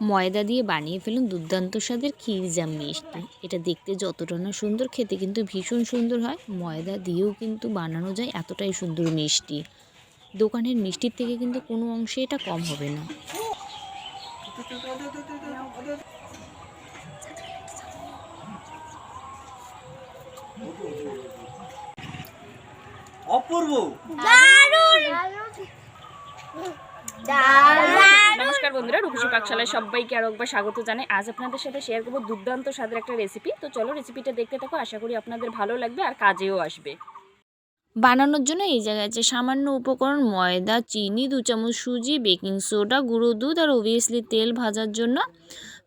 ময়দা দিয়ে বানিয়ে ফেলুন দুর্দান্ত স্বাদের ক্ষীর জাম মিষ্টি। এটা দেখতে যতটা না সুন্দর খেতে কিন্তু ভীষণ সুন্দর হয়। ময়দা দিয়েও কিন্তু বানানো যায় এতটাই সুন্দর মিষ্টি। দোকানের মিষ্টির থেকে কিন্তু কোনো অংশে এটা কম হবে না। অপূর্ব। নমস্কার বন্ধুরা রূপসী পাকশালায় সবাইকে আরও একবার স্বাগত জানাই। আজ আপনাদের সাথে শেয়ার করব দুর্দান্ত স্বাদের একটা রেসিপি তো চলো রেসিপিটা দেখতে থাকো আশা করি আপনাদের ভালো লাগবে আর কাজেও আসবে। বানানোর জন্য এই জায়গায় আছে সামান্য উপকরণ ময়দা চিনি দু চামচ সুজি বেকিং সোডা গুঁড়ো দুধ আর অবভিয়াসলি তেল ভাজার জন্য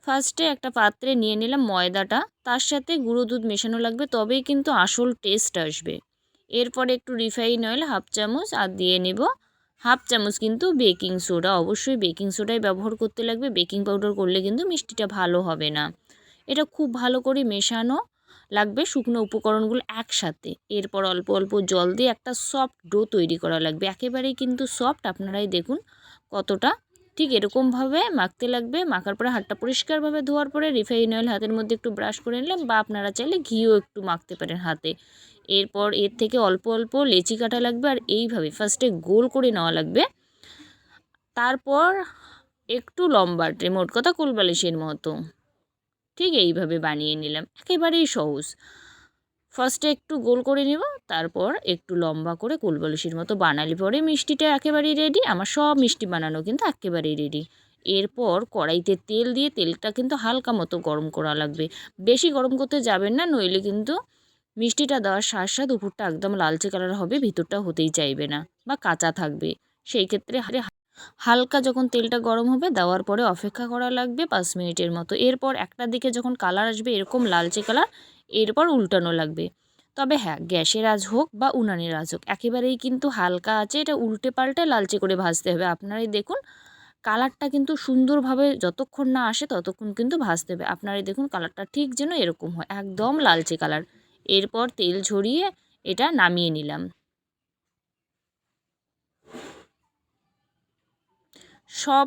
ফার্স্টে একটা পাত্রে নিয়ে নিলাম ময়দাটা। তার সাথে গুঁড়ো দুধ মেশানো লাগবে তবেই কিন্তু আসল টেস্ট আসবে। এরপরে একটু রিফাইন অয়েল হাফ চামচ আর দিয়ে নেব। হাফ চামচ কিন্তু বেকিং সোডা। অবশ্যই বেকিং সোডাই ব্যবহার করতে লাগবে। বেকিং পাউডার করলে কিন্তু মিষ্টিটা ভালো হবে না। এটা খুব ভালো করে মেশানো লাগবে শুকনো উপকরণগুলো একসাথে। এরপর অল্প অল্প জল দিয়ে একটা সফট ডো তৈরি করা লাগবে। একেবারেই কিন্তু সফট। আপনারাই দেখুন কতটা ঠিক এরকমভাবে মাখতে লাগবে। মাখার পরে হাতটা পরিষ্কারভাবে ধোয়ার পরে রিফাইন অয়েল হাতের মধ্যে একটু ব্রাশ করে নিলাম বা আপনারা চাইলে ঘিও একটু মাখতে পারেন হাতে। এরপর এর থেকে অল্প অল্প লেচি কাটা লাগবে আর এইভাবে ফার্স্টে গোল করে নেওয়া লাগবে। তারপর একটু লম্বাটে মোট কথা কুলবালিশের মতো। ঠিক এইভাবে বানিয়ে নিলাম। একেবারেই সহজ। ফার্স্টে একটু গোল করে নেব, তারপর একটু লম্বা করে কুলবালিশের মতো বানালি। পরে মিষ্টিটা একেবারেই রেডি আমার সব মিষ্টি বানানো কিন্তু একেবারেই রেডি এরপর কড়াইতে তেল দিয়ে তেলটা কিন্তু হালকা মতো গরম করা লাগবে। বেশি গরম করতে যাবেন না, নইলে কিন্তু মিষ্টিটা দেওয়ার সাথ সাথ উপরটা একদম লালচে কালার হবে, ভিতরটা হতেই চাইবে না বা কাঁচা থাকবে। সেই ক্ষেত্রে হালকা যখন তেলটা গরম হবে, দেওয়ার পরে অপেক্ষা করা লাগবে পাঁচ মিনিটের মতো। এরপর একটা দিকে যখন কালার আসবে, এরকম লালচে কালার এরপর উল্টানো লাগবে। তবে হ্যাঁ গ্যাসের আজ হোক বা উনানের আজ হোক, একেবারেই কিন্তু হালকা আছে, এটা উল্টে পাল্টে লালচে করে ভাজতে হবে। আপনারাই দেখুন, কালারটা কিন্তু সুন্দরভাবে যতক্ষণ না আসে ততক্ষণ কিন্তু ভাজতে হবে। আপনারাই দেখুন কালারটা ঠিক যেন এরকম হয়, একদম লালচে কালার। এরপর তেল ঝরিয়ে এটা নামিয়ে নিলাম। সব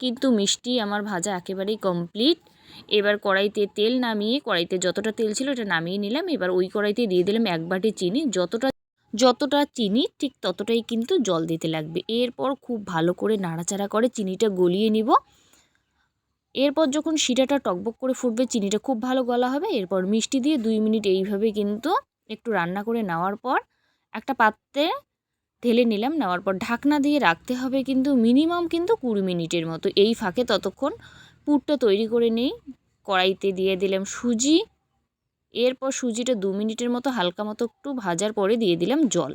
কিন্তু মিষ্টি, আমার ভাজা একেবারেই কমপ্লিট এবার কড়াইতে তেল নামিয়ে, কড়াইতে যতটা তেল ছিল এটা নামিয়ে নিলাম। এবার ওই কড়াইতে দিয়ে দিলাম এক বাটি চিনি। যতটা যতটা চিনি, ঠিক ততটাই কিন্তু জল দিতে লাগবে। এরপর খুব ভালো করে নাড়াচাড়া করে চিনিটা গলিয়ে নিব। এরপর যখন শিরাটা টকবক করে ফুটবে, চিনিটা খুব ভালো গলা হবে। এরপর মিষ্টি দিয়ে দুই মিনিট এইভাবে কিন্তু একটু রান্না করে নেওয়ার পর একটা পাত্রে ঢেলে নিলাম। নেওয়ার পর ঢাকনা দিয়ে রাখতে হবে কিন্তু মিনিমাম কিন্তু কুড়ি মিনিটের মতো। এই ফাঁকে ততক্ষণ পুরটা তৈরি করে নিই। কড়াইতে দিয়ে দিলাম সুজি। এরপর সুজিটা দু মিনিটের মতো হালকা মতো একটু ভাজার পরে দিয়ে দিলাম জল।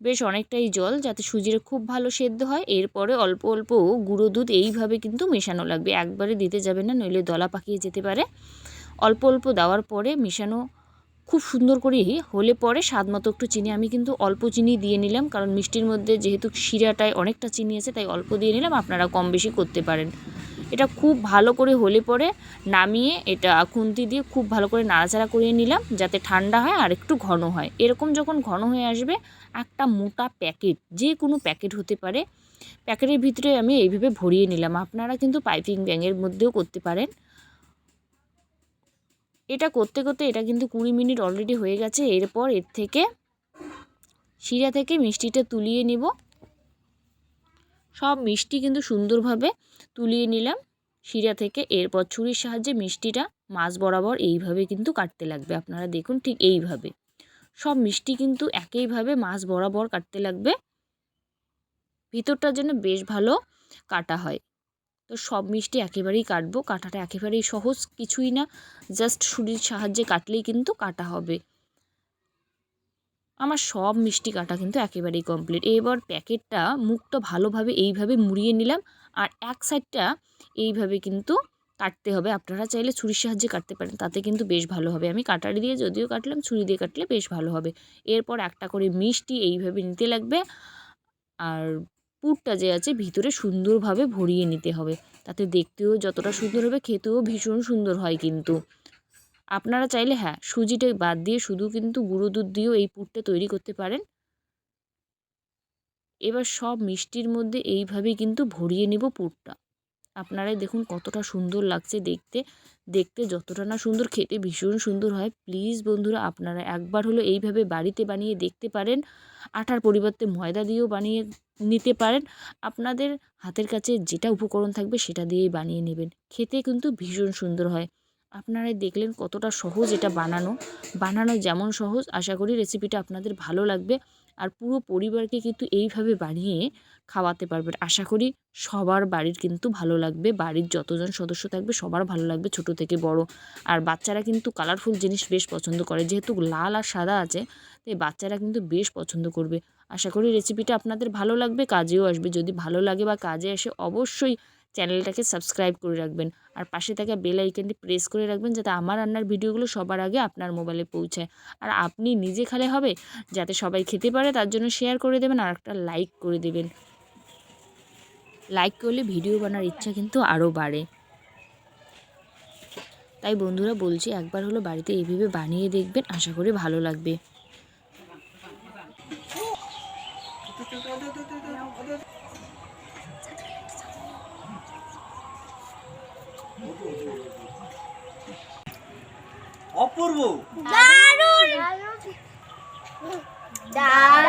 বেশ অনেকটাই জল যাতে সুজিটা খুব ভালো সেদ্ধ হয়। এরপরে অল্প অল্প গুঁড়ো দুধ এইভাবে কিন্তু মেশানো লাগবে। একবারে দিতে যাবে না, নইলে দলা পাকিয়ে যেতে পারে। অল্প অল্প দেওয়ার পরে মেশানো খুব সুন্দর করে হলে পরে স্বাদ মতো একটু চিনি। আমি কিন্তু অল্প চিনি দিয়ে নিলাম কারণ মিষ্টির মধ্যে যেহেতু শিরাটায় অনেকটা চিনি আছে, তাই অল্প দিয়ে নিলাম। আপনারা কম বেশি করতে পারেন। এটা খুব ভালো করে হলে পরে নামিয়ে এটা খুন্তি দিয়ে খুব ভালো করে নাড়াচাড়া করিয়ে নিলাম যাতে ঠান্ডা হয় আর একটু ঘন হয়। এরকম যখন ঘন হয়ে আসবে, একটা মোটা প্যাকেট, যে কোনো প্যাকেট হতে পারে, প্যাকেটের ভিতরে আমি এইভাবে ভরিয়ে নিলাম। আপনারা কিন্তু পাইপিং ব্যাঙের মধ্যেও করতে পারেন। এটা করতে করতে এটা কিন্তু কুড়ি মিনিট অলরেডি হয়ে গেছে। এরপর এর থেকে শিরা থেকে মিষ্টিটা তুলিয়ে নিব। সব মিষ্টি কিন্তু সুন্দরভাবে তুলিয়ে নিলাম। শিরা থেকে এরপর ছুরির সাহায্যে মিষ্টিটা মাছ বরাবর এইভাবে কিন্তু কাটতে লাগবে। আপনারা দেখুন ঠিক এইভাবে। সব মিষ্টি কিন্তু একইভাবে মাছ বরাবর কাটতে লাগবে। ভিতরটার জন্য বেশ ভালো কাটা হয়। তো সব মিষ্টি একেবারেই কাটবো। কাটাটা একেবারেই সহজ, কিছুই না। জাস্ট ছুরির সাহায্যে কাটলেই কিন্তু কাটা হবে। আমার সব মিষ্টি কাটা কিন্তু একেবারেই কমপ্লিট এবার প্যাকেটটা মুখটা ভালোভাবে এইভাবে মুড়িয়ে নিলাম আর এক সাইডটা এইভাবে কিন্তু কাটতে হবে। আপনারা চাইলে ছুরির সাহায্যে কাটতে পারেন, তাতে কিন্তু বেশ ভালো হবে। আমি কাটারি দিয়ে যদিও কাটলাম, ছুরি দিয়ে কাটলে বেশ ভালো হবে। এরপর একটা করে মিষ্টি এইভাবে নিতে লাগবে আর পুরটা যে আছে ভিতরে সুন্দরভাবে ভরিয়ে নিতে হবে। তাতে দেখতেও যতটা সুন্দর হবে, খেতেও ভীষণ সুন্দর হয় কিন্তু। আপনারা চাইলে হ্যাঁ সুজিটা বাদ দিয়ে শুধু কিন্তু গুঁড়ো দুধ দিয়েও এই পুরটা তৈরি করতে পারেন। এবার সব মিষ্টির মধ্যে এইভাবেই কিন্তু ভরিয়ে নেব পুরটা। আপনারাই দেখুন কতটা সুন্দর লাগছে দেখতে। দেখতে যতটা না সুন্দর, খেতে ভীষণ সুন্দর হয়। প্লিজ বন্ধুরা, আপনারা একবার হলো এইভাবে বাড়িতে বানিয়ে দেখতে পারেন। আটার পরিবর্তে ময়দা দিয়েও বানিয়ে নিতে পারেন। আপনাদের হাতের কাছে যেটা উপকরণ থাকবে সেটা দিয়েই বানিয়ে নেবেন। খেতে কিন্তু ভীষণ সুন্দর হয়। আপনারাই দেখলেন কতটা সহজ এটা বানানো। বানানো যেমন সহজ, আশা করি রেসিপিটা আপনাদের ভালো লাগবে। আর পুরো পরিবারকে কিন্তু এইভাবে বানিয়ে খাওয়াতে পারবেন। আশা করি সবার বাড়ির কিন্তু ভালো লাগবে, বাড়ির যতজন সদস্য থাকবে সবার ভালো লাগবে ছোট থেকে বড়। আর বাচ্চারা কিন্তু কালারফুল জিনিস বেশ পছন্দ করে, যেহেতু লাল আর সাদা আছে, তাই বাচ্চারা কিন্তু বেশ পছন্দ করবে। আশা করি রেসিপিটা আপনাদের ভালো লাগবে, কাজেও আসবে। যদি ভালো লাগে বা কাজে আসে, অবশ্যই চ্যানেলটাকে সাবস্ক্রাইব করে রাখবেন। আর পাশে থাকা বেল আইকনটি প্রেস করে রাখবেন যাতে আমার রান্নার ভিডিওগুলো সবার আগে আপনার মোবাইলে পৌঁছায়। আর আপনি নিজে খেলে হবে, যাতে সবাই খেতে পারে তার জন্য শেয়ার করে দেবেন আর একটা লাইক করে দেবেন। লাইক করলে ভিডিও বানার ইচ্ছা কিন্তু আরও বাড়ে। তাই বন্ধুরা বলছি একবার হলো বাড়িতে এইভাবে বানিয়ে দেখবেন, আশা করি ভালো লাগবে। অপূর্ব। দারুণ। দারুণ।